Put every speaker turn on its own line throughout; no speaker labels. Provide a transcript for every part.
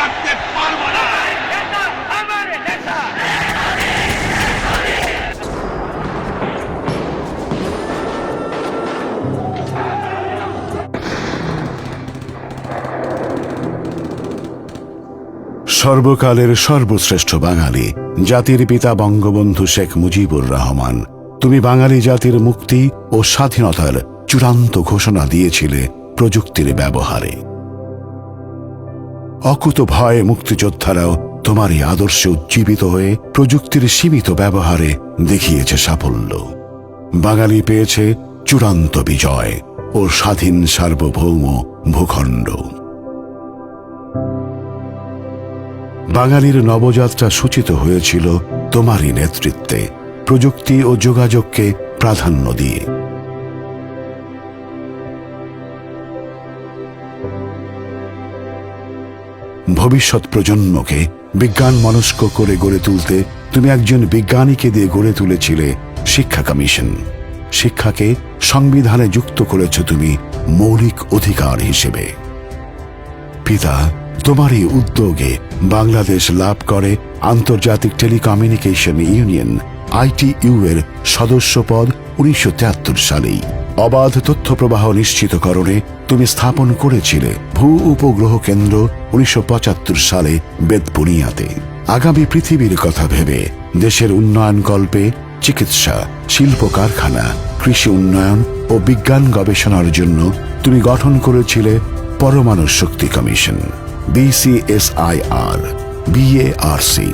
রাখতে পারব না।
সর্বকালের সর্বশ্রেষ্ঠ বাঙালি, জাতির পিতা বঙ্গবন্ধু শেখ মুজিবুর রহমান, তুমি বাঙালি জাতির মুক্তি ও স্বাধীনতার চূড়ান্ত ঘোষণা দিয়েছিলে প্রযুক্তির ব্যবহারে। অকুত ভয়ে মুক্তিযোদ্ধারাও তোমার এই আদর্শে উজ্জীবিত হয়ে প্রযুক্তির সীমিত ব্যবহারে দেখিয়েছে সাফল্য। বাঙালি পেয়েছে চূড়ান্ত বিজয় ও স্বাধীন সার্বভৌম ভূখণ্ড। বাঙালির নবযাত্রা সূচিত হয়েছিল তোমারই নেতৃত্বে। প্রযুক্তি ও যোগাযোগকে প্রাধান্য দিয়ে। ভবিষ্যৎ প্রজন্মকে বিজ্ঞান মনস্ক করে গড়ে তুলতে তুমি একজন বিজ্ঞানীকে দিয়ে গড়ে তুলেছিলে শিক্ষা কমিশন। শিক্ষাকে সংবিধানে যুক্ত করেছ তুমি মৌলিক অধিকার হিসেবে। পিতা, তোমার এই উদ্যোগে বাংলাদেশ লাভ করে আন্তর্জাতিক টেলিকমিউনিকেশন ইউনিয়ন আইটিইউ এর সদস্য পদ উনিশশো সালেই। অবাধ তথ্য প্রবাহ নিশ্চিতকরণে তুমি স্থাপন করেছিলে ভূ উপগ্রহ কেন্দ্র উনিশশো পঁচাত্তর সালে বেদপুনিয়াতে আগামী পৃথিবীর কথা ভেবে দেশের উন্নয়ন কল্পে চিকিৎসা, শিল্প কারখানা, কৃষি উন্নয়ন ও বিজ্ঞান গবেষণার জন্য তুমি গঠন করেছিলে পরমাণু শক্তি কমিশন বিসিএসআইআর বিএআরসি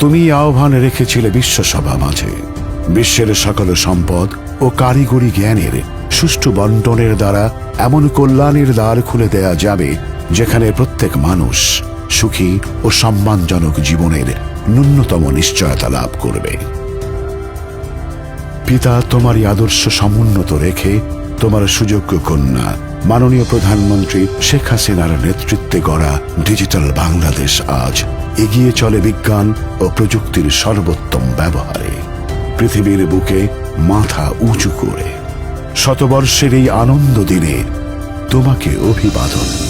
তুমি আহ্বান রেখেছিলে বিশ্বসভা মাঝে। বিশ্বের সকল সম্পদ ও কারিগরি জ্ঞানের সুষ্ঠু বন্টনের দ্বারা এমন কল্যাণের দ্বার খুলে দেয়া যাবে যেখানে প্রত্যেক মানুষ সুখী ও সম্মানজনক জীবনের ন্যূনতম নিশ্চয়তা লাভ করবে। পিতা, তোমারই আদর্শ সমুন্নত রেখে তোমার সুযোগ্য কন্যা, মাননীয় প্রধানমন্ত্রী শেখ হাসিনার নেতৃত্বে গড়া ডিজিটাল বাংলাদেশ আজ এগিয়ে চলে বিজ্ঞান ও প্রযুক্তির সর্বোত্তম ব্যবহারে। পৃথিবীর বুকে মাথা উঁচু করে। শতবর্ষের এই আনন্দ দিনে তোমাকে অভিবাদন।